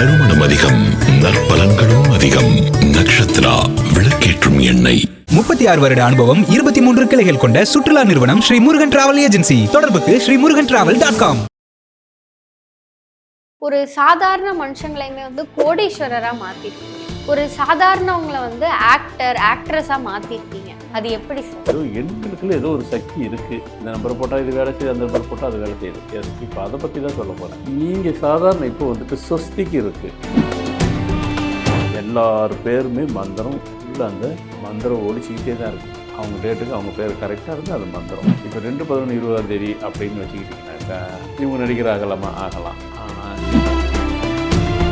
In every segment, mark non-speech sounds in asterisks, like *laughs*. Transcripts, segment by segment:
நறுமணம் அதிகம் நற்பலன்களும் அதிகம். நக்ஷத்ரா விளக்கேற்றும் எண்ணெய். முப்பத்தி ஆறு வருட அனுபவம் இருபத்தி மூன்று கிளைகள் கொண்ட சுற்றுலா நிறுவனம் ஸ்ரீ முருகன் டிராவல் ஏஜென்சி. தொடர்புக்கு Sri Murugan travel dot com. ஒரு சாதாரண மனுஷங்களையுமே வந்து கோடீஸ்வரரா மாத்திருக்கீங்க. ஒரு சாதாரணவங்களை வந்து ஆக்டர் ஆக்ட்ரஸா மாத்திருக்கீங்க. அது எப்படி சார்? ஏதோ எண்களுக்குள்ள ஏதோ ஒரு சக்தி இருக்கு. இந்த நம்பரை போட்டால் இது வேலை செய்யுது அந்த நம்பர் போட்டால் அது வேலை செய்யுது. இப்போ அதை பற்றி தான் சொல்ல போகிறேன் நீங்கள் சாதாரண இப்போ வந்துட்டு சொஸ்திக்கு இருக்கு. எல்லார் பேருமே மந்திரம் உள்ள அந்த மந்திரம் ஒழிச்சிக்கிட்டே தான் இருக்கு. அவங்க டேட்டுக்கு அவங்க பேர் கரெக்டாக இருந்தால் அது மந்திரம். இப்போ ரெண்டு பதினொன்று இருபதாம் தேதி அப்படின்னு வச்சுக்கிட்டிங்கனாக்கா இவங்க நடிகர் ஆகலாமா ஆகலாம்.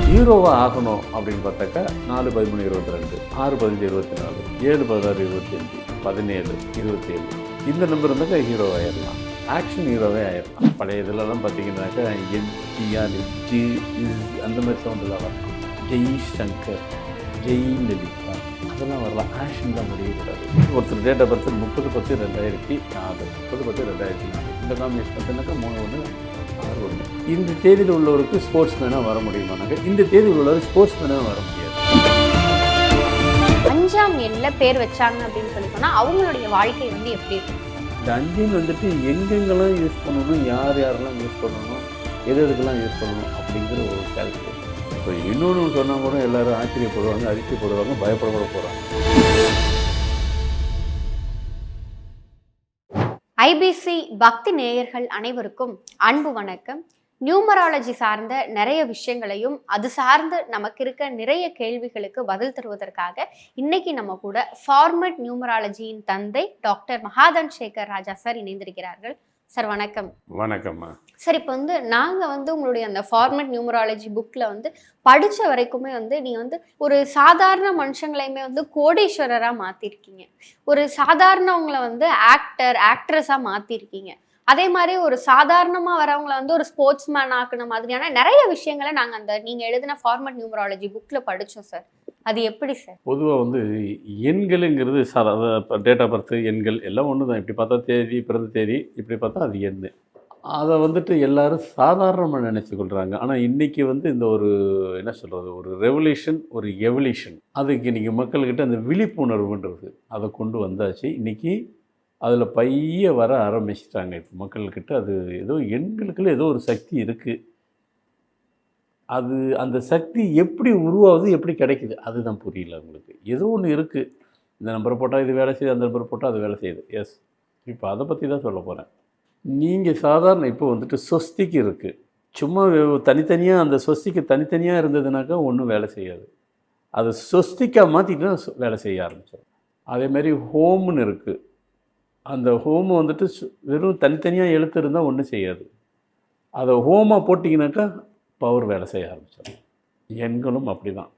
ஹீரோவாக ஆகணும் அப்படின்னு பார்த்தாக்கா நாலு பதிமூணு இருபத்தி ரெண்டு ஆறு பதினஞ்சு இருபத்தி நாலு ஏழு பதினாறு இருபத்தி அஞ்சு பதினேழு இருபத்தி ஏழு இந்த நம்பர் இருந்தாக்கா ஹீரோ ஆயிடலாம் ஆக்ஷன் ஹீரோவே ஆயிடலாம் பழைய இதெல்லாம் பார்த்தீங்கன்னாக்கா எம்டிஆர் ஜி இஸ் அந்த மாதிரி சவுண்டெல்லாம் வரலாம் ஜெய் சங்கர் ஜெய் லலிதா அதெல்லாம் வரலாம். ஆக்ஷன் தான் முடியக்கூடாது. ஒருத்தர் டேட் ஆஃப் பர்த் முப்பது பத்து ரெண்டாயிரத்தி நாலு முப்பது பத்து ரெண்டாயிரத்தி நாலு. இந்த காம்பினேஷன் பார்த்தீங்கன்னாக்கா மூணு ஒன்று இந்த தேதியில் உள்ளவருக்கு ஸ்போர்ட்ஸ் மேனாக வர முடியுமானாக்க இந்த தேதியில் உள்ளவர் ஸ்போர்ட்ஸ் மேனாக வர முடியாது. அஞ்சாம் எண்ல பேர் வச்சாங்க அப்படின்னு சொல்லி சொன்னா அவங்களுடைய வாழ்க்கை வந்து எப்படி இருக்கும் இந்த அஞ்சின் வந்துட்டு எங்கெங்கெல்லாம் யூஸ் பண்ணணும் யார் யாரெல்லாம் யூஸ் பண்ணணும் எது எதுக்கெல்லாம் யூஸ் பண்ணணும் அப்படிங்கிற ஒரு கால்குலேஷன் இப்போ இன்னொன்று சொன்னால் கூட எல்லாரும் ஆச்சரியப்படுவாங்க அதிர்ச்சிப்படுவாங்க பயப்பட கூட போகிறாங்க ஐபிசி பக்தி நேயர்கள் அனைவருக்கும் அன்பு வணக்கம். நியூமராலஜி சார்ந்த நிறைய விஷயங்களையும் அது சார்ந்து நமக்கு இருக்க நிறைய கேள்விகளுக்கு பதில் தருவதற்காக இன்னைக்கு நம்ம கூட ஃபார்மட் நியூமராலஜியின் தந்தை டாக்டர் மகாதன் சேகர் ராஜா சார் இணைந்திருக்கிறார்கள். சார் வணக்கம். வணக்கம்மா. சார் இப்போ வந்து நாங்கள் வந்து உங்களுடைய அந்த ஃபார்மட் நியூமராலஜி புக்கில் வந்து படித்த வரைக்குமே வந்து நீங்கள் வந்து ஒரு சாதாரண மனுஷங்களையுமே வந்து கோடீஸ்வரராக மாற்றிருக்கீங்க ஒரு சாதாரணவங்களை வந்து ஆக்டர் ஆக்ட்ரஸாக மாற்றிருக்கீங்க அதே மாதிரி ஒரு சாதாரணமாக வரவங்கள வந்து ஒரு ஸ்போர்ட்ஸ் மேன் ஆக்குன மாதிரியான நிறைய விஷயங்களை நாங்கள் அந்த நீங்கள் எழுதின ஃபார்மட் நியூமராலஜி புக்கில் படித்தோம் சார் அது எப்படி சார் பொதுவாக வந்து எண்களுங்கிறது சாதா இப்போ டேட் ஆஃப் பர்த் எண்கள் எல்லாம் ஒன்று தான் இப்படி பார்த்தா தேதி பிறந்த தேதி இப்படி பார்த்தா அது எண். அதை வந்துட்டு எல்லாரும் சாதாரணமாக நினச்சி கொள்கிறாங்க ஆனால் இன்றைக்கி வந்து இந்த ஒரு என்ன சொல்கிறது ஒரு ரெவல்யூஷன் ஒரு எவல்யூஷன் அதுக்கு இன்றைக்கி மக்கள்கிட்ட அந்த விழிப்புணர்வுன்றது அதை கொண்டு வந்தாச்சு. இன்றைக்கி அதில் பைய வர ஆரம்பிச்சிட்டாங்க. இப்போ மக்கள்கிட்ட அது ஏதோ எண்களுக்குள்ள ஏதோ ஒரு சக்தி இருக்குது அது அந்த சக்தி எப்படி உருவாகுது எப்படி கிடைக்குது அதுதான் புரியல உங்களுக்கு. ஏதோ ஒன்று இருக்குது இந்த நம்பரை போட்டால் இது வேலை செய்யுது அந்த நம்பர் போட்டால் அது வேலை செய்யுது. எஸ் இப்போ அதை பற்றி தான் சொல்ல போகிறேன் நீங்கள் சாதாரண இப்போ வந்துட்டு சொஸ்திக்கு இருக்குது சும்மா தனித்தனியாக அந்த சொஸ்திக்கு தனித்தனியாக இருந்ததுனாக்கா ஒன்றும் வேலை செய்யாது. அது சொஸ்திக்காக மாற்றிட்டு வேலை செய்ய ஆரம்பிச்சிடும் அதே மாதிரி ஹோம்னு இருக்குது அந்த ஹோமம் வந்துட்டு சு- வெறும் தனித்தனியாக எழுத்து இருந்தால் ஒன்றும் செய்யாது. அதை ஹோமாக போட்டிங்கனாக்கா பவர் வேலை செய்ய ஆரம்பிச்சிடும். எண்களும் அப்படி தான்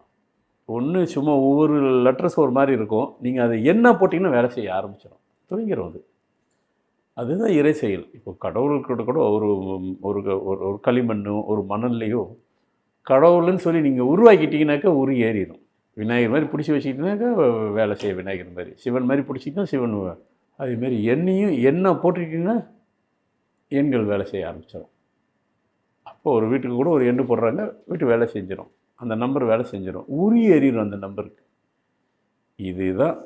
ஒன்று சும்மா ஒவ்வொரு லெட்டர்ஸ் ஒரு மாதிரி இருக்கும். நீங்கள் அதை என்ன போட்டிங்கன்னா வேலை செய்ய ஆரம்பிச்சிடும். துவங்கிடும் அது. அதுதான் இறை செயல். இப்போ கடவுள்கிட்ட கூட ஒரு ஒரு ஒரு- ஒரு களிமண்ணோ ஒரு மணல்லையோ கடவுள்னு சொல்லி நீங்கள் உருவாக்கிட்டீங்கனாக்கா உரு ஏறிடும் விநாயகர் மாதிரி பிடிச்சி வச்சுக்கிட்டீங்கன்னாக்கா வேலை செய்ய விநாயகர் மாதிரி. சிவன் மாதிரி பிடிச்சிங்கன்னா சிவன் அதேமாரி என்னையும் என்ன போட்டுக்கிட்டிங்கன்னா எண்கள் வேலை செய்ய ஆரம்பிச்சிடும் அப்போ ஒரு வீட்டுக்கு கூட ஒரு எண்ணு போடுறாங்க வீட்டு வேலை செஞ்சிடும் அந்த நம்பர் வேலை செஞ்சிடும் உரிய ஏறிடும் அந்த நம்பருக்கு. இதுதான்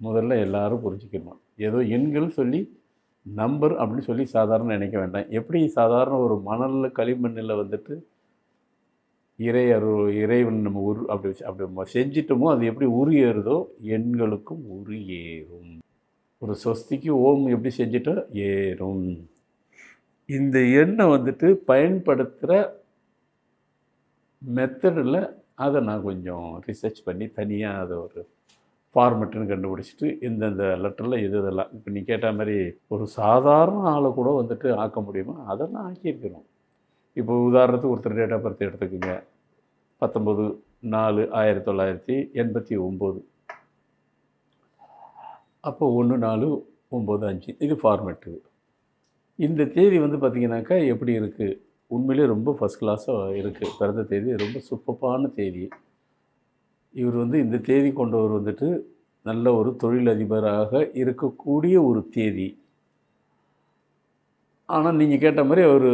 முதல்ல எல்லாரும் புரிஞ்சுக்கணும். ஏதோ எண்கள் சொல்லி நம்பர் அப்படின்னு சொல்லி சாதாரண நினைக்க வேண்டாம். எப்படி சாதாரண ஒரு மணலில் களிமண்ணில் வந்துட்டு இறை அரு இறைவன் நம்ம உரு அப்படி வச்சு அப்படி செஞ்சிட்டோமோ அது எப்படி உரு ஏறுதோ எண்களுக்கும் உரு ஒரு ஸ்வஸ்திக்கு ஓம் எப்படி செஞ்சிட்டோ? ஏறும். இந்த எண்ணை வந்துட்டு பயன்படுத்துகிற மெத்தடில் அதை நான் கொஞ்சம் ரிசர்ச் பண்ணி தனியாக அதை ஒரு ஃபார்மெட்டுன்னு கண்டுபிடிச்சிட்டு இந்தந்த லெட்டரில் எது இதெல்லாம் இப்போ நீ கேட்ட மாதிரி ஒரு சாதாரண ஆளை கூட வந்துட்டு ஆக்க முடியுமா? அதெல்லாம் ஆக்கியிருக்கிறோம். இப்போ உதாரணத்துக்கு ஒருத்தர் டேட் ஆஃப் பர்த் எடுத்துக்கோங்க. பத்தொம்பது நாலு ஆயிரத்தி தொள்ளாயிரத்தி எண்பத்தி ஒம்பது. அப்போ ஒன்று நாலு ஒம்பது அஞ்சு. இது ஃபார்மெட்டு இந்த தேதி வந்து பார்த்திங்கனாக்கா எப்படி இருக்குது உண்மையிலே ரொம்ப ஃபஸ்ட் கிளாஸாக இருக்குது பிறந்த தேதி ரொம்ப சூப்பப்பான தேதி. இவர் வந்து இந்த தேதி கொண்டவர் வந்துட்டு நல்ல ஒரு தொழிலதிபராக இருக்கக்கூடிய ஒரு தேதி. ஆனால் நீங்கள் கேட்ட மாதிரி அவர்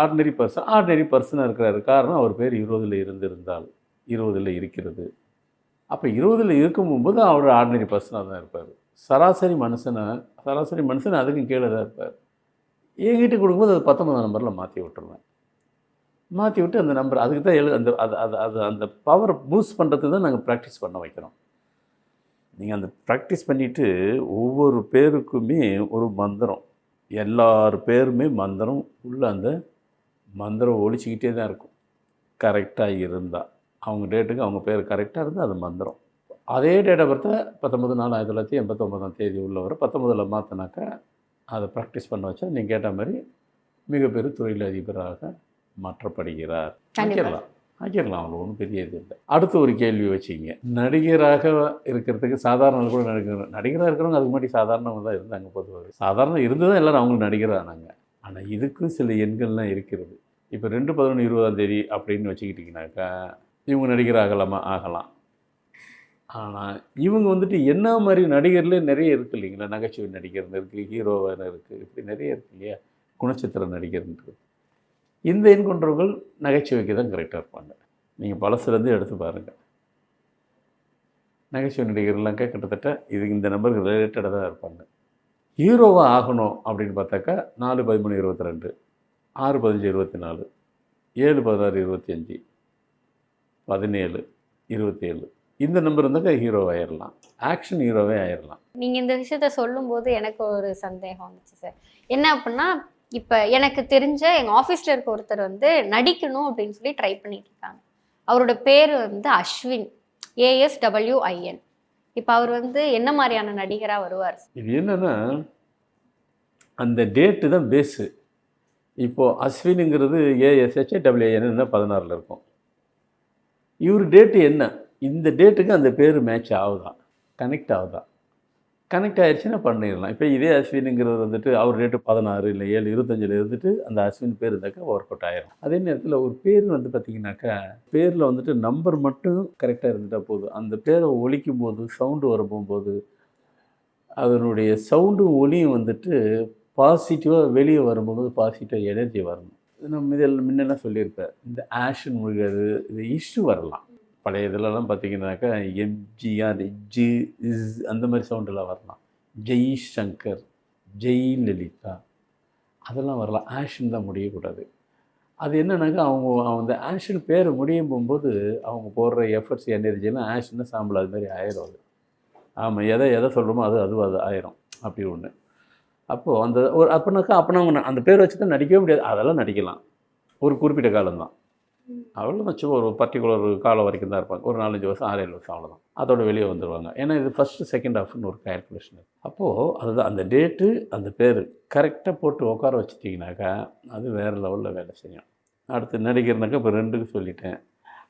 ஆர்டினரி பர்சன் ஆர்டினரி பர்சனாக இருக்கிறாரு. காரணம் அவர் பேர் இருபதில் இருந்திருந்தால் இருபதில் இருக்கிறது. அப்போ இருபதில் இருக்கும்போது அவர் ஆர்டினரி பர்சனாக தான் இருப்பார். சராசரி மனுஷனை சராசரி மனுஷன் அதுக்கும் கீழே தான் இருப்பார். என்கிட்ட கொடுக்கும்போது அது பத்தொன்பதாம் நம்பரில் மாற்றி விட்டுருவேன். மாற்றி விட்டு அந்த நம்பர் அதுக்கு தான் எழு அந்த அது அது அது அந்த பவரை பூஸ்ட் பண்ணுறதுக்கு தான் நாங்கள் ப்ராக்டிஸ் பண்ண வைக்கிறோம். நீங்கள் அந்த ப்ராக்டிஸ் பண்ணிவிட்டு ஒவ்வொரு பேருக்குமே ஒரு மந்திரம். எல்லார் பேருமே மந்திரம் உள்ளே அந்த மந்திரம் ஒழிச்சிக்கிட்டே தான் இருக்கும். கரெக்டாக இருந்தால் அவங்க டேட்டுக்கு அவங்க பேர் கரெக்டாக இருந்தால் அது மந்திரம். அதே டேட் ஆஃப் பர்த்தை பத்தொம்பது நாலு ஆயிரத்தி தொள்ளாயிரத்தி எண்பத்தொம்பதாம் தேதி உள்ளவர். பத்தொம்பதில் மாற்றினாக்கா அதை ப்ராக்டிஸ் பண்ண வச்சா நீங்கள் கேட்ட மாதிரி மிகப்பெரிய தொழிலதிபராக மாற்றப்படுகிறார். கண்டிப்பா. ஆக்கிடலாம் ஆக்கிடலாம் அவ்வளோ ஒன்றும் பெரிய இது இல்லை. அடுத்து ஒரு கேள்வி வச்சிங்க. நடிகராக இருக்கிறதுக்கு சாதாரண கூட நடிகர் நடிகராக இருக்கிறவங்க அதுக்கு முன்னாடி சாதாரணவங்க தான் இருந்தாங்க பொதுவாக சாதாரண இருந்து தான் எல்லாரும் அவங்களும் நடிகர் ஆனாங்க ஆனால் இதுக்கும் சில எண்கள்லாம் இருக்கிறது. இப்போ ரெண்டு பதினொன்று இருபதாம் தேதி அப்படின்னு வச்சுக்கிட்டிங்கனாக்கா இவங்க நடிகர் ஆகலாமா? ஆகலாம். ஆனால் இவங்க வந்துட்டு என்ன மாதிரி நடிகர்லேயே நிறைய இருக்குது இல்லைங்களா? நகைச்சுவை நடிகர்னு இருக்குது ஹீரோவான இருக்குது இப்படி நிறைய இருக்கு இல்லையா? குணச்சித்திர நடிகர்ன்றது இந்த எண் கொண்டவர்கள் நகைச்சுவைக்கு தான் கரெக்டாக இருப்பாங்க. நீங்கள் பழசுலேருந்து எடுத்து பாருங்கள் நகைச்சுவை நடிகர்லாம்க்கா கிட்டத்தட்ட இது இந்த நம்பருக்கு ரிலேட்டடாக தான் இருப்பாங்க. ஹீரோவாக ஆகணும் அப்படின்னு பார்த்தாக்கா நாலு பதிமூணு இருபத்தி ரெண்டு ஆறு பதினஞ்சு இருபத்தி நாலு ஏழு பதினாறு இருபத்தி அஞ்சு பதினேழு இருபத்தேழு இந்த நம்பர் இருந்தாக்கா ஹீரோ ஆயிடலாம் ஆக்ஷன் ஹீரோவே ஆயிடலாம் நீங்க இந்த விஷயத்த சொல்லும்போது எனக்கு ஒரு சந்தேகம் வந்துச்சு சார் என்ன அப்படின்னா இப்ப எனக்கு தெரிஞ்ச எங்க ஆபீஸ்ல இருக்க ஒருத்தர் வந்து நடிக்கணும் அப்படின்னு சொல்லி ட்ரை பண்ணிட்டு இருக்காங்க அவரோட பேர் வந்து அஸ்வின். ஏஎஸ் டபிள்யூஐஎன் இப்ப அவர் வந்து என்ன மாதிரியான நடிகரா வருவார் இது என்னன்னா அந்த டேட்டு தான் பேஸு இப்போது அஸ்வினுங்கிறது ஏஎஸ்ஹெச் டபிள்யூஎன் பதினாறில் இருக்கும். இவர் டேட்டு என்ன? இந்த டேட்டுக்கு அந்த பேர் மேட்ச் ஆகுதான் கனெக்ட் ஆகுதான் கனெக்ட் ஆயிடுச்சுன்னா பண்ணிடலாம். இப்போ இதே அஸ்வினுங்கிறது வந்துட்டு அவர் டேட்டு பதினாறு இல்லை ஏழு இருபத்தஞ்சில் இருந்துட்டு அந்த அஸ்வின் பேர் இருந்தாக்கா ஒர்க் அவுட் ஆயிரும். அதே நேரத்தில் ஒரு பேர் வந்து பார்த்தீங்கன்னாக்கா பேரில் வந்துட்டு நம்பர் மட்டும் கரெக்டாக இருந்துட்டால் போதும். அந்த பேரை ஒழிக்கும் போது சவுண்டு வரப்போகும்போது அதனுடைய சவுண்டும் ஒலியும் வந்துட்டு பாசிட்டிவாக வெளியே வரும்போது பாசிட்டிவாக எனர்ஜி வரணும். நம்ம இதில் முன்னெல்லாம் சொல்லியிருப்பேன். இந்த ஆஷன் முடியாது இது இஷ்யூ வரலாம். பழைய இதிலலாம் பார்த்தீங்கன்னாக்கா எம்ஜிஆர் ஜி இஸ் அந்த மாதிரி சவுண்டெல்லாம் வரலாம். ஜெய் சங்கர் ஜெய் லலிதா அதெல்லாம் வரலாம். ஆஷன் தான் முடியக்கூடாது. அது என்னன்னாக்கா அவங்க அந்த ஆஷன் பேர் முடியும் போகும்போது அவங்க போடுற எஃபர்ட்ஸ் எனர்ஜிலாம் ஆஷன்னா சாம்பல் அது மாதிரி ஆயிரும் அது. ஆமாம் எதை எதை சொல்கிறோமோ அது அது அது ஆயிரும். அப்படி ஒன்று அப்போது அந்த ஒரு அப்படின்னாக்கா அப்படின்னா அவங்க அந்த பேர் வச்சு தான் நடிக்கவே முடியாது. அதெல்லாம் நடிக்கலாம். ஒரு குறிப்பிட்ட காலம்தான். அவ்வளோதான் சும்மா ஒரு பர்டிகுலர் காலம் வரைக்கும் தான் இருப்பாங்க. ஒரு நாலஞ்சு வருஷம் ஆறு ஏழு வருஷம் அவ்வளோதான் அதோட வெளியே வந்துடுவாங்க ஏன்னா இது ஃபஸ்ட்டு செகண்ட் ஆஃப்னு ஒரு கால்குலேஷன் அப்போது அதுதான் அந்த டேட்டு அந்த பேர் கரெக்டாக போட்டு உட்கார வச்சுட்டிங்கனாக்கா அது வேறு லெவலில் வேலை செய்யும். அடுத்து நடிகர்னாக்கா இப்போ ரெண்டுக்கு சொல்லிட்டேன்.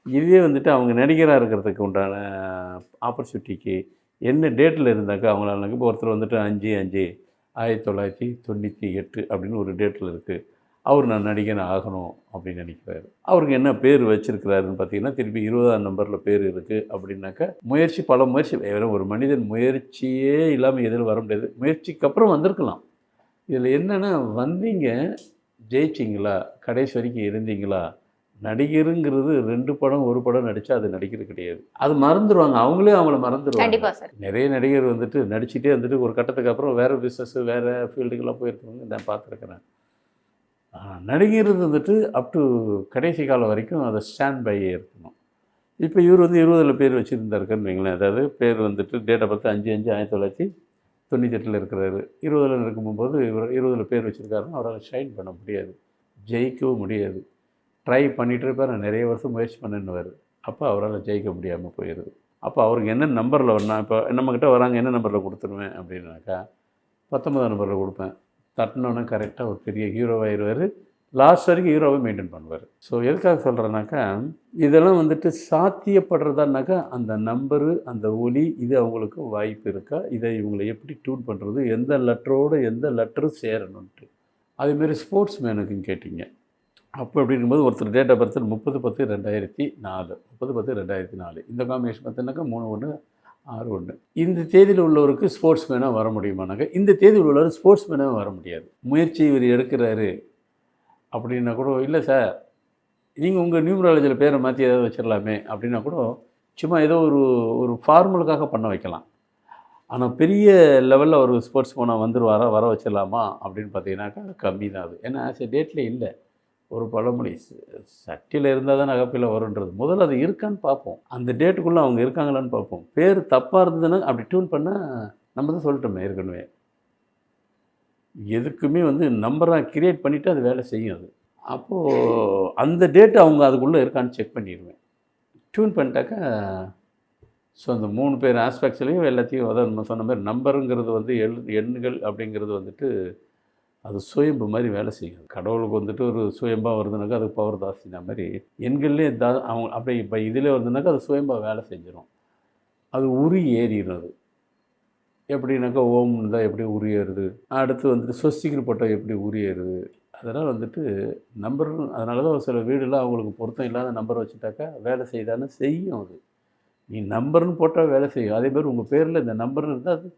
இதே வந்துட்டு அவங்க நடிகராக இருக்கிறதுக்கு உண்டான ஆப்பர்ச்சுனிட்டிக்கு என்ன டேட்டில் இருந்தாக்கா அவங்களால இப்போ ஒருத்தர் வந்துட்டு அஞ்சு அஞ்சு ஆயிரத்தி தொள்ளாயிரத்தி தொண்ணூற்றி எட்டு அப்படின்னு ஒரு டேட்டில் இருக்குது அவர் நான் நடிகன் ஆகணும் அப்படின்னு நினைக்கிறாரு. அவருக்கு என்ன பேர் வச்சிருக்கிறாருன்னு பார்த்தீங்கன்னா திருப்பி இருபதாம் நம்பரில் பேர் இருக்குது அப்படின்னாக்கா முயற்சி பல முயற்சி வேற ஒரு மனிதன் முயற்சியே இல்லாமல் எதில் வர முடியாது. முயற்சிக்கு அப்புறம் வந்திருக்கலாம். இதில் என்னென்னா வந்தீங்க ஜெயிச்சிங்களா? கடைசி வரைக்கும் இருந்தீங்களா? நடிகருங்கிறது ரெண்டு படம் ஒரு படம் நடித்தா அது நடிக்கிறது கிடையாது. அது மறந்துடுவாங்க அவங்களே அவங்கள மறந்துடுவாங்க நிறைய நடிகர் வந்துட்டு நடிச்சிட்டே வந்துட்டு ஒரு கட்டத்துக்கு அப்புறம் வேறு பிஸ்னஸ் வேறு ஃபீல்டுக்கெல்லாம் போயிருக்கவங்க நான் பார்த்துருக்குறேன். நடிகர் வந்துட்டு அப் டு கடைசி காலம் வரைக்கும் அதை ஸ்டாண்ட் பை இருக்கணும். இப்போ இவர் வந்து இருபதில் பேர் வச்சுருந்தாருக்குன்னு வைங்களேன். அதாவது பேர் வந்துட்டு டேட் ஆஃப் பர்த் அஞ்சு அஞ்சு ஆயிரத்தி தொள்ளாயிரத்தி தொண்ணூத்தெட்டில் இருக்கிறாரு. இருபதில் இருக்கும்போது இவர் இருபதில் பேர் வச்சுருக்காருன்னா அவரால் ஷைன் பண்ண முடியாது. ஜெயிக்கவும் முடியாது. ட்ரை பண்ணிகிட்டு இருப்பார். நான் நிறைய வருஷம் முயற்சி பண்ணுன்னுவார். அப்போ அவரால் ஜெயிக்க முடியாமல் போயிடுது அப்போ அவருக்கு என்ன நம்பரில் வரணும் இப்போ நம்மக்கிட்ட வராங்க என்ன நம்பரில் கொடுத்துருவேன் அப்படின்னாக்கா பத்தொன்பதாம் நம்பரில் கொடுப்பேன். தட்டினோன்னே கரெக்டாக ஒரு பெரிய ஹீரோவாயிருவார் லாஸ்ட் வரைக்கும் ஹீரோவை மெயின்டைன் பண்ணுவார். ஸோ எதுக்காக சொல்கிறேன்னாக்கா இதெல்லாம் வந்துட்டு சாத்தியப்படுறதானாக்கா அந்த நம்பரு அந்த ஒலி இது அவங்களுக்கு வாய்ப்பு இருக்கா? இதை இவங்களை எப்படி டியூன் பண்ணுறது எந்த லெட்டரோடு எந்த லெட்டரும் சேரணுன்ட்டு அதேமாரி ஸ்போர்ட்ஸ் மேனுக்கும் கேட்டிங்க. அப்போ அப்படிங்கும்போது ஒருத்தர் டேட் ஆஃப் பர்த் முப்பது பத்து ரெண்டாயிரத்தி நாலு. முப்பது பத்து ரெண்டாயிரத்தி நாலு. இந்த காம்பினேஷன் பார்த்தீங்கன்னாக்கா மூணு ஒன்று ஆறு ஒன்று. இந்த தேதியில் உள்ளவருக்கு ஸ்போர்ட்ஸ் மேனாக வர முடியுமானாக்க இந்த தேதியில் உள்ளவர் ஸ்போர்ட்ஸ் மேனாக வர முடியாது. முயற்சி இவர் எடுக்கிறாரு அப்படின்னா கூட இல்லை சார் நீங்கள் உங்கள் நியூமராலஜியில் பேரை மாற்றி ஏதாவது வச்சிடலாமே அப்படின்னா கூட சும்மா ஏதோ ஒரு ஒரு ஃபார்மலுக்காக பண்ண வைக்கலாம். ஆனால் பெரிய லெவலில் ஒரு ஸ்போர்ட்ஸ் போனால் வந்துருவாரா வர வச்சிடலாமா அப்படின்னு பார்த்தீங்கன்னாக்கா கம்மி தான் அது. ஏன்னா ஆஸ் எ டேட்டில் இல்லை. ஒரு பழமொழி சட்டியில் இருந்தால் தான் நகப்பில் வருன்றது முதல்ல அது இருக்கான்னு பார்ப்போம். அந்த டேட்டுக்குள்ளே அவங்க இருக்காங்களான்னு பார்ப்போம். பேர் தப்பாக இருந்ததுன்னா அப்படி டியூன் பண்ணால் நம்ம தான் சொல்லிட்டோமே ஏற்கனவே. எதுக்குமே வந்து நம்பராக கிரியேட் பண்ணிவிட்டு அது வேலை செய்யும் அது. அப்போது அந்த டேட்டு அவங்க அதுக்குள்ளே இருக்கான்னு செக் பண்ணிடுவேன். டியூன் பண்ணிட்டாக்கா ஸோ அந்த மூணு பேர் ஆஸ்பெக்ட்ஸ்லேயும் எல்லாத்தையும் அதான் நம்ம சொன்ன மாதிரி நம்பருங்கிறது வந்து எழு எண்கள் அப்படிங்கிறது வந்துட்டு அது சுயம்பு மாதிரி வேலை செய்யும். கடவுளுக்கு வந்துட்டு ஒரு சுயம்பாக வருதுனாக்கா அது பவர் தாசின மாதிரி எண்கள்லேயே தா அவங்க அப்படி இப்போ இதில் வருதுனாக்கா அது சுயம்பாக வேலை செஞ்சிடும் அது உரி ஏறிடுறது எப்படின்னாக்கா ஓம் இருந்தால் எப்படி உரியேறுது அடுத்து வந்துட்டு சொஸ்திகர் போட்டால் எப்படி உரியறது அதனால் வந்துட்டு நம்பர் அதனால தான் ஒரு சில வீடுலாம் அவங்களுக்கு பொருத்தம் இல்லாத நம்பர் வச்சுட்டாக்கா வேலை செய்தான்னு செய்யும் அது. நீ நம்பர்னு போட்டால் வேலை செய்யும். அதே மாதிரி உங்கள் பேரில் இந்த நம்பர்னு இருந்தால் அது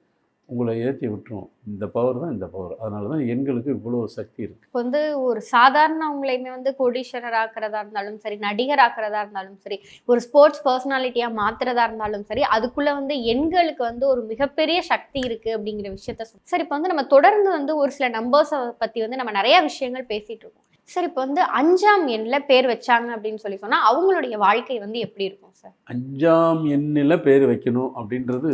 உங்களை ஏற்றி விட்டுரும். இந்த பவர் தான் இந்த பவர் அதனால தான் எண்களுக்கு இவ்வளோ சக்தி இருக்குது இப்போ வந்து ஒரு சாதாரணவங்களையுமே வந்து கோடீஸ்வரர் ஆக்குறதா இருந்தாலும் சரி நடிகர் ஆக்குறதா இருந்தாலும் சரி ஒரு ஸ்போர்ட்ஸ் பர்சனாலிட்டியா மாத்துறதா இருந்தாலும் சரி அதுக்குள்ள வந்து எண்களுக்கு வந்து ஒரு மிகப்பெரிய சக்தி இருக்கு அப்படிங்கிற விஷயத்த சரி இப்போ வந்து நம்ம தொடர்ந்து வந்து ஒரு சில நம்பர்ஸை பத்தி வந்து நம்ம நிறைய விஷயங்கள் பேசிட்டு இருக்கோம். சரி இப்போ வந்து அஞ்சாம் எண்ல பேர் வச்சாங்க அப்படின்னு சொல்லி சொன்னா அவங்களுடைய வாழ்க்கை வந்து எப்படி இருக்கும் சார்? அஞ்சாம் எண்ணில் பேர் வைக்கணும் அப்படின்றது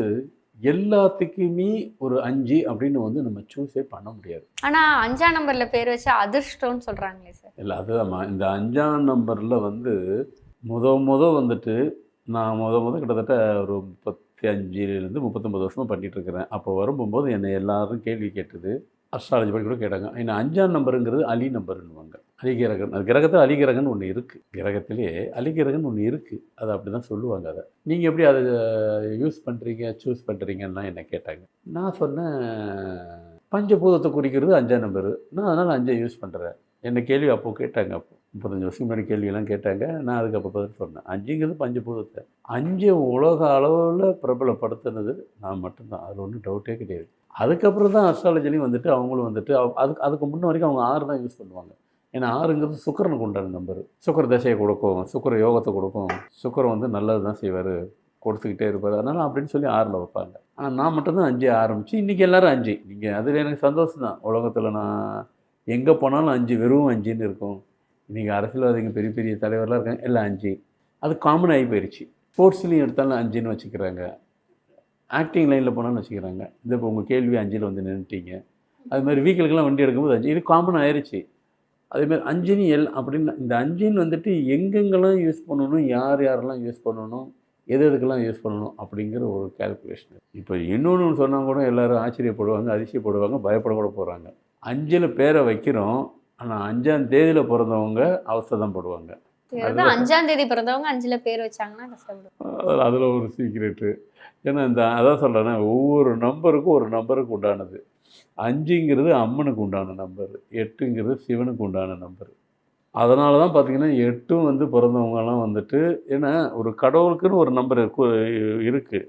எல்லாத்துக்குமே ஒரு அஞ்சு அப்படின்னு வந்து நம்ம சூஸே பண்ண முடியாது. ஆனா அஞ்சாம் நம்பர்ல பேர் வச்சா அதிர்ஷ்டம்னு சொல்றாங்களே சார் இல்லை அதுதாம்மா. இந்த அஞ்சாம் நம்பரில் வந்து முத முத வந்துட்டு நான் முத முத கிட்டத்தட்ட ஒரு முப்பத்தி அஞ்சுலேருந்து முப்பத்தொம்பது வருஷமாக பண்ணிட்டு இருக்கிறேன். அப்போ வரும்போது என்னை எல்லாரும் கேள்வி கேட்டது அஸ்ட்ராலஜி படி கூட கேட்டாங்க. ஏன்னா அஞ்சாம் நம்பருங்கிறது அலி நம்பருன்னுவாங்க. அலிகிரகன் அது கிரகத்தில் அலிகிரகன் ஒன்று இருக்குது கிரகத்திலே அலிகிரகன் ஒன்று இருக்குது அதை அப்படி தான் சொல்லுவாங்க அதை. நீங்கள் எப்படி அதை யூஸ் பண்ணுறீங்க சூஸ் பண்ணுறீங்கன்னா என்ன கேட்டாங்க. நான் சொன்னேன் பஞ்சபூதத்தை குறிக்கிறது அஞ்சாம் நம்பரு. நான் அதனால் அஞ்சை யூஸ் பண்ணுறேன் என்ன கேள்வி அப்போது கேட்டாங்க அப்போ. முப்பத்தஞ்சு வருஷம் முன்னாடி கேள்வியெல்லாம் கேட்டாங்க. நான் அதுக்கு அப்போ பதில் சொன்னேன். அஞ்சுங்கிறது பஞ்சபூதத்தை அஞ்சு உலக அளவில் பிரபலப்படுத்தினது நான் மட்டும்தான். அதில் ஒன்றும் டவுட்டே கிடையாது. அதுக்கப்புறம் தான் அஸ்ட்ராலஜிலையும் வந்துட்டு அவங்களும் வந்துட்டு அவ- அதுக்கு அதுக்கு முன்ன வரைக்கும் அவங்க ஆறு தான் யூஸ் பண்ணுவாங்க. ஏன்னா ஆறுங்கிறது சுக்கரனுக்கு உண்டான நம்பர் சுக்கர தசையை கொடுக்கும் சுக்கர யோகத்தை கொடுக்கும். சுக்கரம் வந்து நல்லது தான் செய்வார். கொடுத்துக்கிட்டே இருப்பார். அதனால் அப்படின்னு சொல்லி ஆறில் வைப்பாங்க. ஆனால் நான் மட்டும்தான் அஞ்சு ஆரம்பித்து இன்றைக்கி எல்லாரும் அஞ்சு. நீங்கள் அதில் எனக்கு சந்தோஷம் தான் உலகத்தில் நான் எங்கே போனாலும் அஞ்சு வெறும் அஞ்சுன்னு இருக்கும். இன்றைக்கி அரசியல்வாதிங்க பெரிய பெரிய தலைவர்லாம் இருக்காங்க. எல்லாம் அஞ்சு. அது காமன் ஆகி போயிடுச்சு. ஸ்போர்ட்ஸ்லேயும் எடுத்தாலும் அஞ்சுன்னு வச்சுக்கிறாங்க. ஆக்டிங் லைனில் போனாலும் வச்சுக்கிறாங்க. இந்த இப்போ உங்கள் கேள்வி அஞ்சில் வந்து நின்றுட்டீங்க அது மாதிரி வீக்கிலுக்கெல்லாம் வண்டி எடுக்கும்போது அஞ்சு. இது காமன் ஆயிடுச்சு அதேமாதிரி அஞ்சினி எல் அப்படின்னு இந்த அஞ்சின்னு வந்துட்டு எங்கெங்கெல்லாம் யூஸ் பண்ணணும் யார் யாரெல்லாம் யூஸ் பண்ணணும் எது எதுக்கெல்லாம் யூஸ் பண்ணணும் அப்படிங்கிற ஒரு கால்குலேஷன் இப்போ இன்னொன்று சொன்னால் கூட எல்லாரும் ஆச்சரியப்படுவாங்க அதிசயப்படுவாங்க பயப்படக்கூட போகிறாங்க அஞ்சில் பேரை வைக்கிறோம். ஆனால் அஞ்சாம் தேதியில் பிறந்தவங்க தான் படுவாங்க. அஞ்சாம் தேதி பிறந்தவங்க அஞ்சுல பேர் வச்சாங்கன்னா கஷ்டப்படும். அதில் ஒரு சீக்ரெட்டு ஏன்னா இந்த அதான் சொல்கிறேன்னா ஒவ்வொரு நம்பருக்கும் ஒரு நம்பருக்கு உண்டானது. அஞ்சுங்கிறது அம்மனுக்கு உண்டான நம்பர் எட்டுங்கிறது சிவனுக்கு உண்டான நம்பர் அதனால தான் பார்த்தீங்கன்னா எட்டும் வந்து பிறந்தவங்கலாம் வந்துட்டு ஏன்னா ஒரு கடவுளுக்குன்னு ஒரு நம்பர் இருக்குது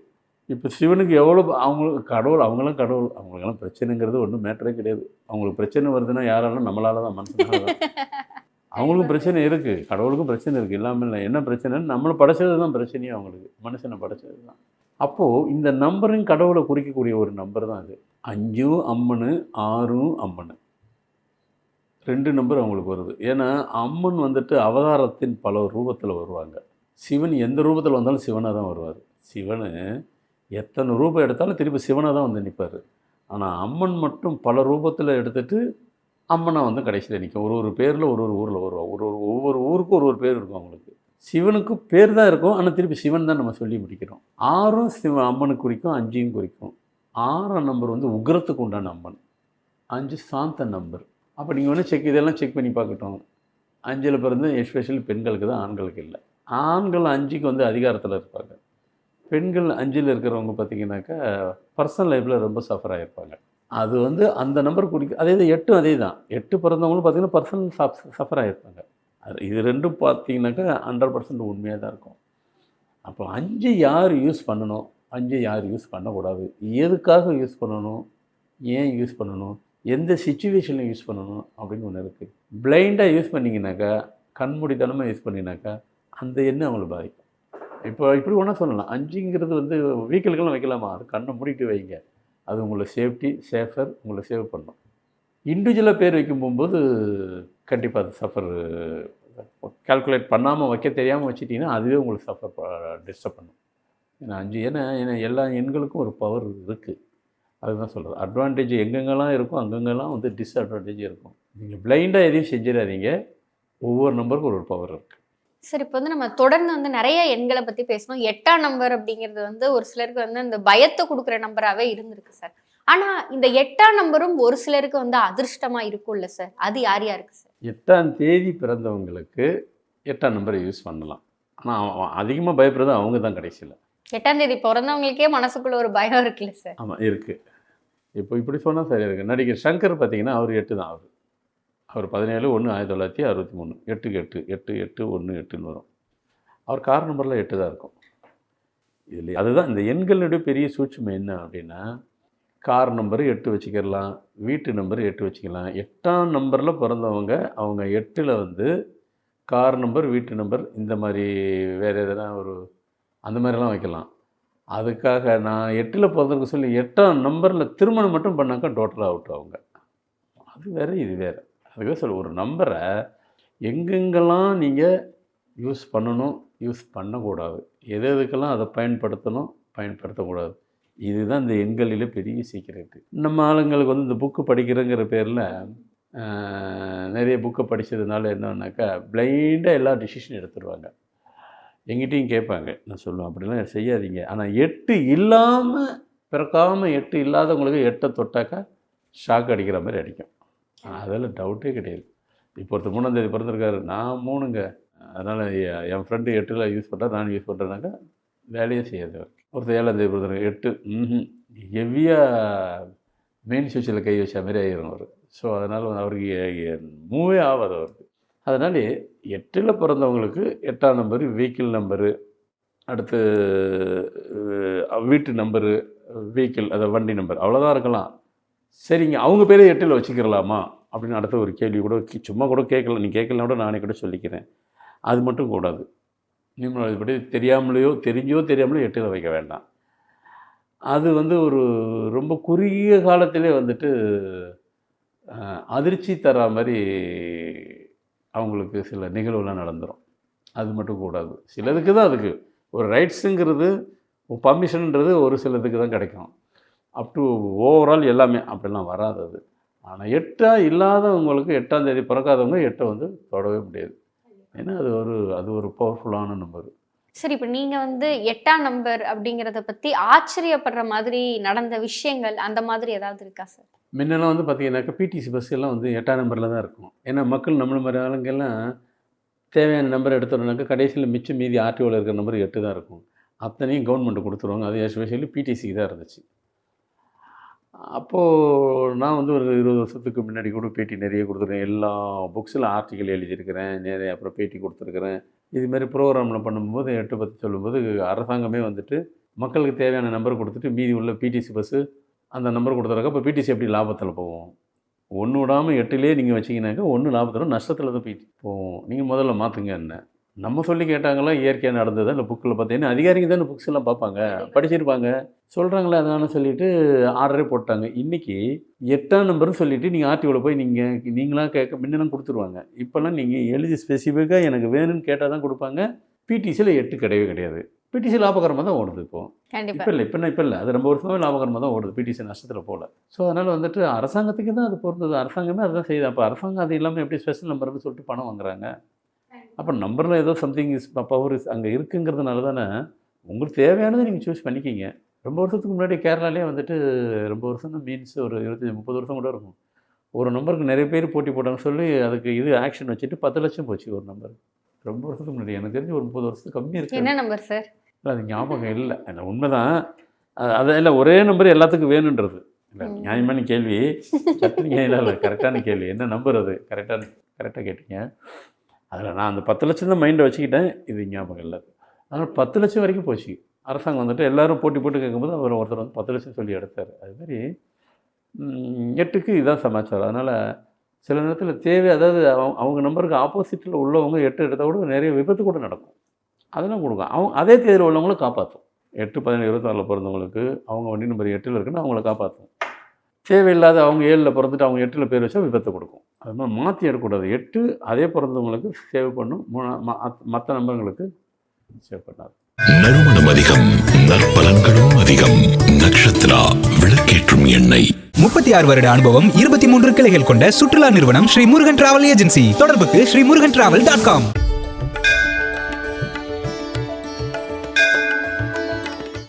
இப்போ சிவனுக்கு எவ்வளோ அவங்களுக்கு கடவுள் அவங்களாம் கடவுள். அவங்களுக்கெல்லாம் பிரச்சனைங்கிறது ஒன்றும் மேட்டரே கிடையாது. அவங்களுக்கு பிரச்சனை வருதுன்னா யாராலும் நம்மளால தான் மனுஷனால தான் *laughs* அவங்களுக்கும் பிரச்சனை இருக்குது கடவுளுக்கும் பிரச்சனை இருக்குது இல்லாமல் இல்லை. என்ன பிரச்சனைன்னு நம்மளை படைச்சது தான் பிரச்சனையே அவங்களுக்கு. மனுஷனை படைச்சது தான் அப்போது இந்த நம்பரும் கடவுளை குறிக்கக்கூடிய ஒரு நம்பர் தான் அது. அஞ்சும் அம்மனு ஆறும் அம்மனு. ரெண்டு நம்பர் அவங்களுக்கு வருது. ஏன்னா அம்மன் வந்துட்டு அவதாரத்தின் பல ரூபத்தில் வருவாங்க. சிவன் எந்த ரூபத்தில் வந்தாலும் சிவனாக தான் வருவார். சிவன் எத்தனை ரூபம் எடுத்தாலும் திருப்பி சிவனை தான் வந்து நிற்பார். ஆனால் அம்மன் மட்டும் பல ரூபத்தில் எடுத்துகிட்டு அம்மனை வந்து கடைசியில் நிற்கும் ஒரு ஒரு பேரில் ஒரு ஒரு ஊரில் வருவாங்க ஒரு ஒரு ஒவ்வொரு ஊருக்கும் ஒரு ஒரு பேர் இருக்கும் அவங்களுக்கு. சிவனுக்கு பேர் தான் இருக்கும். ஆனால் திருப்பி சிவன் தான் நம்ம சொல்லி முடிக்கிறோம். ஆறும் சிவ அம்மனுக்கு குறிக்கும் அஞ்சையும் குறிக்கும். ஆறாம் நம்பர் வந்து உக்ரத்துக்கு உண்டான அம்மன். அஞ்சு சாந்த நம்பர் அப்போ நீங்கள் வேணால் செக் இதெல்லாம் செக் பண்ணி பார்க்கட்டும். அஞ்சில் பிறந்து எஸ்பெஷலி பெண்களுக்கு தான் ஆண்களுக்கு இல்லை. ஆண்கள் அஞ்சுக்கு வந்து அதிகாரத்தில் இருப்பாங்க. பெண்கள் அஞ்சில் இருக்கிறவங்க பார்த்தீங்கன்னாக்கா பர்சனல் லைஃப்பில் ரொம்ப சஃபர் ஆகிருப்பாங்க அது வந்து அந்த நம்பர் குடிக்க அதே இது எட்டும் அதே தான். எட்டு பிறந்தவங்களும் பார்த்தீங்கன்னா பர்சனல் சஃபர் ஆகிருப்பாங்க அது இது ரெண்டும் பார்த்தீங்கன்னாக்கா ஹண்ட்ரட் பர்சன்ட் உண்மையாக தான் இருக்கும். அப்போ அஞ்சு யார் யூஸ் பண்ணணும்? அஞ்சு யார் யூஸ் பண்ணக்கூடாது? எதுக்காக யூஸ் பண்ணணும்? ஏன் யூஸ் பண்ணணும்? எந்த சுச்சுவேஷனில் யூஸ் பண்ணணும்? அப்படின்னு ஒன்று இருக்குது பிளைண்டாக யூஸ் பண்ணிங்கனாக்கா கண்மூடித்தனமாக யூஸ் பண்ணினாக்கா அந்த எண்ணெய் அவங்களை பாதிக்கும். இப்போ இப்படி ஒன்றா சொல்லலாம். அஞ்சுங்கிறது வந்து வீக்கிள்கள்லாம் வைக்கலாமா? அது கண்ணை மூடிட்டு வைங்க. அது உங்களை சேஃப்டி சேஃபர் உங்களை சேவ் பண்ணும். இண்டிவிஜுவலாக பேர் வைக்கும் போகும்போது கண்டிப்பாக அது சஃபர் கால்குலேட் பண்ணாமல் வைக்க தெரியாமல் வச்சிட்டிங்கன்னா அதுவே உங்களுக்கு சஃபர் டிஸ்டர்ப் பண்ணும். ஏன்னா அஞ்சு ஏன்னா ஏன்னா எல்லா எண்களுக்கும் ஒரு பவர் இருக்குது அதுதான் சொல்கிறது அட்வான்டேஜ் எங்கெங்கெல்லாம் இருக்கும் அங்கங்கெல்லாம் வந்து டிஸ்அட்வான்டேஜ் இருக்கும். நீங்கள் பிளைண்டாக எதையும் செஞ்சிடாதீங்க. ஒவ்வொரு நம்பருக்கும் ஒரு பவர் இருக்குது சார் இப்போ வந்து நம்ம தொடர்ந்து வந்து நிறைய எண்களை பத்தி பேசணும். எட்டாம் நம்பர் அப்படிங்கிறது வந்து ஒரு சிலருக்கு வந்து இந்த பயத்தை கொடுக்குற நம்பராகவே இருந்திருக்கு சார் ஆனா இந்த எட்டாம் நம்பரும் ஒரு சிலருக்கு வந்து அதிர்ஷ்டமா இருக்கும்ல சார் அது யார் யாருக்கு சார் எட்டாம் தேதி பிறந்தவங்களுக்கு எட்டாம் நம்பரை யூஸ் பண்ணலாம். ஆனால் அதிகமாக பயப்படுறது அவங்க தான் கடைசியில். எட்டாம் தேதி பிறந்தவங்களுக்கே மனசுக்குள்ள ஒரு பயம் இருக்குல்ல சார் ஆமாம் இருக்குது இப்போ இப்படி சொன்னால் சரியா இருக்குது நடிகர் சங்கர் பார்த்தீங்கன்னா அவர் எட்டு தான். அவர் அவர் பதினேழு ஒன்று ஆயிரத்தி தொள்ளாயிரத்தி அறுபத்தி மூணு. எட்டுக்கு எட்டு. எட்டு எட்டு ஒன்று எட்டுன்னு வரும். அவர் கார் நம்பரில் எட்டு தான் இருக்கும். இதில் அதுதான் இந்த எண்களுடைய பெரிய சூட்சுமம் என்ன அப்படின்னா கார் நம்பரு எட்டு வச்சுக்கிடலாம் வீட்டு நம்பர் எட்டு வச்சுக்கலாம் எட்டாம் நம்பரில் பிறந்தவங்க அவங்க எட்டில் வந்து கார் நம்பர் வீட்டு நம்பர் இந்த மாதிரி வேறு எதனா ஒரு அந்த மாதிரிலாம் வைக்கலாம். அதுக்காக நான் எட்டில் பிறந்தவங்க சொல்லி எட்டாம் நம்பரில் திருமணம் மட்டும் பண்ணாக்கா டோட்டலாக அவுட் அவங்க. அது வேறு இது வேறு. அதுவே சொல்ல ஒரு நம்பரை எங்கெங்கெல்லாம் நீங்கள் யூஸ் பண்ணணும் யூஸ் பண்ணக்கூடாது எது எதுக்கெல்லாம் அதை பயன்படுத்தணும் பயன்படுத்தக்கூடாது இதுதான் இந்த எண்களில் பெரிய சீக்கிரட்டு நம்ம ஆளுங்களுக்கு வந்து இந்த புக்கு படிக்கிறேங்கிற பேரில் நிறைய புக்கை படித்ததுனால என்னன்னாக்கா பிளைண்டாக எல்லா டிசிஷன் எடுத்துருவாங்க. எங்கிட்டையும் கேட்பாங்க நான் சொல்லுவேன் அப்படிலாம் செய்யாதீங்க. ஆனால் எட்டு இல்லாமல் பிறக்காமல் எட்டு இல்லாதவங்களுக்கு எட்டை தொட்டாக்கா ஷாக் அடிக்கிற மாதிரி அடிக்கும். அதெல்லாம் டவுட்டே கிடையாது. இப்போ ஒருத்தர் மூணாந்தேதி பிறந்திருக்காரு. நான் மூணுங்க. அதனால் என் ஃப்ரெண்டு எட்டில் யூஸ் பண்ணுறா நான் யூஸ் பண்ணுறேனாக்கா வேலையே செய்யாது அவர். ஒருத்தர் ஏழாந்தேதி பிறந்திருக்காரு. எட்டு. ம் ஹெவியாக மெயின் சுவிட்சில் கை வச்ச மாதிரி ஆயிரும் அவர். ஸோ அதனால் அவருக்கு மூவே ஆகாது அவருக்கு. அதனால் எட்டில் பிறந்தவங்களுக்கு எட்டாம் நம்பரு வெஹிக்கிள் நம்பரு அடுத்து வீட்டு நம்பரு வெஹிக்கிள் அதை வண்டி நம்பர் அவ்வளோதான் இருக்கலாம். சரிங்க அவங்க பேரை எட்டில் வச்சுக்கிறலாமா அப்படின்னு அடுத்த ஒரு கேள்வி கூட சும்மா கூட கேட்கல நீ கேட்கலனா கூட நானே கூட சொல்லிக்கிறேன். அது மட்டும் கூடாது. நியூமராலஜி அதுபடி தெரியாமலேயோ தெரிஞ்சோ தெரியாமலையோ எட்டில் வைக்க வேண்டாம். அது வந்து ஒரு ரொம்ப குறுகிய காலத்திலே வந்துட்டு அதிர்ச்சி தர மாதிரி அவங்களுக்கு சில நிகழ்வுலாம் நடந்துடும் அது மட்டும் கூடாது. சிலதுக்கு தான் அதுக்கு. ஒரு ரைட்ஸுங்கிறது பர்மிஷன்ன்றது ஒரு சிலதுக்கு தான் கிடைக்கும். அப் டு ஓவரால் எல்லாமே அப்படிலாம் வராது அது. ஆனால் எட்டா இல்லாதவங்களுக்கு எட்டாம் தேதி பிறக்காதவங்க எட்டை வந்து தொடவே முடியாது. ஏன்னா அது ஒரு அது ஒரு பவர்ஃபுல்லான நம்பர் சரி இப்போ நீங்க வந்து எட்டாம் நம்பர் அப்படிங்கறத பத்தி ஆச்சரியப்படுற மாதிரி நடந்த விஷயங்கள் அந்த மாதிரி ஏதாவது இருக்கா சார் முன்னெல்லாம் வந்து பார்த்தீங்கன்னாக்கா பிடிசி பஸ் எல்லாம் வந்து எட்டாம் நம்பரில் தான் இருக்கும். ஏன்னா மக்கள் நம்மள மாதிரி ஆளுங்கெல்லாம் தேவையான நம்பர் எடுத்துட்டோம்னாக்கா கடைசியில் மிச்சம் மீதி ஆர்டிஓவில் இருக்கிற நம்பர் எட்டு தான் இருக்கும். அத்தனையும் கவர்மெண்ட் கொடுத்துருவாங்க. அது எஸ்பெஷலி பிடிசிக்கு தான் இருந்துச்சு. அப்போது நான் வந்து ஒரு இருபது வருஷத்துக்கு முன்னாடி கூட பேட்டி நிறைய கொடுத்துருக்கேன். எல்லா புக்ஸில் ஆர்டிக்கல் எழுதியிருக்கிறேன். நிறைய அப்புறம் பேட்டி கொடுத்துருக்குறேன். இது மாதிரி ப்ரோக்ராமில் பண்ணும்போது எட்டு பத்து சொல்லும்போது அரசாங்கமே வந்துட்டு மக்களுக்கு தேவையான நம்பர் கொடுத்துட்டு மீதி உள்ள பிடிசி பஸ்ஸு அந்த நம்பர் கொடுத்துருக்க இப்போ பிடிசி எப்படி லாபத்தில் போவோம் ஒன்று விடாமல் எட்டுலேயே நீங்கள் வச்சிங்கனாக்கா ஒன்று லாபத்தில் நஷ்டத்தில் தான் போயிட்டு போவோம் நீங்கள் முதல்ல மாற்றுங்க என்ன? நம்ம சொல்லி கேட்டாங்களா இயற்கையாக நடந்ததா இல்லை புக்கில் பார்த்தீங்கன்னா அதிகாரிங்க தானே புக்ஸ் எல்லாம் பார்ப்பாங்க படிச்சிருப்பாங்க. சொல்கிறாங்களே அதனால சொல்லிட்டு ஆர்டரே போட்டாங்க. இன்றைக்கி எட்டாம் நம்பர்னு சொல்லிட்டு நீங்கள் ஆர்டிஓவில் போய் நீங்கள் நீங்களாம் கேட்க முன்னெல்லாம் கொடுத்துருவாங்க. இப்போல்லாம் நீங்கள் எழுதி ஸ்பெசிஃபிக்காக எனக்கு வேணும்னு கேட்டால் தான் கொடுப்பாங்க பிடிசியில் எட்டு கிடையவே கிடையாது. பிடிசி லாபகரமாக தான் ஓடுது இப்போ. இப்போ இல்லை இப்போ இப்போ இல்லை. அது ரொம்ப வருஷமாகவே லாபகரமாக தான் ஓடுது பிடிசி நஷ்டத்தில் போகல ஸோ அதனால் வந்துட்டு அரசாங்கத்துக்கு தான் அது பொறுத்தது அரசாங்கமே அதுதான் செய்யுது. அப்போ அரசாங்கம் அது இல்லாமல் எப்படி ஸ்பெஷல் நம்பர்னு சொல்லிட்டு பணம் வாங்குறாங்க? அப்போ நம்பரில் ஏதோ சம்திங் இஸ் பவர் இஸ் அங்கே இருக்குங்கிறதுனால தானே உங்களுக்கு தேவையானதை நீங்கள் சூஸ் பண்ணிக்கிங்க. ரொம்ப வருஷத்துக்கு முன்னாடி கேரளாலே வந்துட்டு ரொம்ப வருஷம் மீன்ஸ் ஒரு இருபத்தஞ்சி முப்பது வருஷம் கூட இருக்கும். ஒரு நம்பருக்கு நிறைய பேர் போட்டி போட்டாங்கன்னு சொல்லி அதுக்கு இது ஆக்ஷன் வச்சுட்டு பத்து லட்சம் போச்சு ஒரு நம்பர். ரொம்ப வருஷத்துக்கு முன்னாடி எனக்கு தெரிஞ்சு ஒரு முப்பது வருஷத்துக்கு கம்மி இருக்கு. என்ன நம்பர் சார்? இல்லை அது ஞாபகம் இல்லை. அந்த உண்மைதான். அது- இல்லை ஒரே நம்பர் எல்லாத்துக்கும் வேணுன்றது. இல்லை. நியாயமான கேள்வி. இல்லை இல்லை கரெக்டான கேள்வி. என்ன நம்பர் அது? கரெக்டான கரெக்டாக கேட்டீங்க. அதில் நான் அந்த பத்து லட்சம் தான் மைண்டை வச்சுக்கிட்டேன் இது ஞாபகம் இல்லை. அதனால் பத்து லட்சம் வரைக்கும் போச்சு. அரசாங்கம் வந்துட்டு எல்லாரும் போட்டி போட்டு கேட்கும்போது அவர் ஒருத்தர் வந்து பத்து லட்சம் சொல்லி எடுத்தார். அதுமாரி எட்டுக்கு இதுதான் சமாச்சாரம். அதனால் சில நேரத்தில் தேவை அதாவது அவங்க அவங்க நம்பருக்கு ஆப்போசிட்டில் உள்ளவங்க எட்டு எடுத்தால் கூட நிறைய விபத்து கூட நடக்கும். அதெல்லாம் கொடுக்கும் அவங்க அதே தேதியில் உள்ளவங்களும் காப்பாற்றும். எட்டு பதினேழு இருபத்தாறில் பிறந்தவங்களுக்கு அவங்க வண்டி நம்பர் எட்டில் இருக்குன்னு அவங்கள காப்பாற்றும். தேவையில்லாத அவங்க ஏழில் பிறந்துட்டு அவங்க எட்டில் பேர் வச்சா விபத்து கொடுக்கும். அது மாதிரி மாற்றி எடுக்கக்கூடாது. எட்டு அதே பிறந்தவங்களுக்கு சேவ் பண்ணும். மற்ற நம்பர்களுக்கு சேவ் பண்ணாது. நறுமணம் அதிகம் நற்பலன்களும் அதிகம். நட்சத்திரா விளக்கேற்றும் எண்ணெய். முப்பத்தி ஆறு வருட அனுபவம் இருபத்தி மூன்று கிளைகள் கொண்ட சுற்றுலா நிறுவனம் ஸ்ரீ முருகன் டிராவல் ஏஜென்சி. தொடர்புக்கு Sri Murugan travel dot com.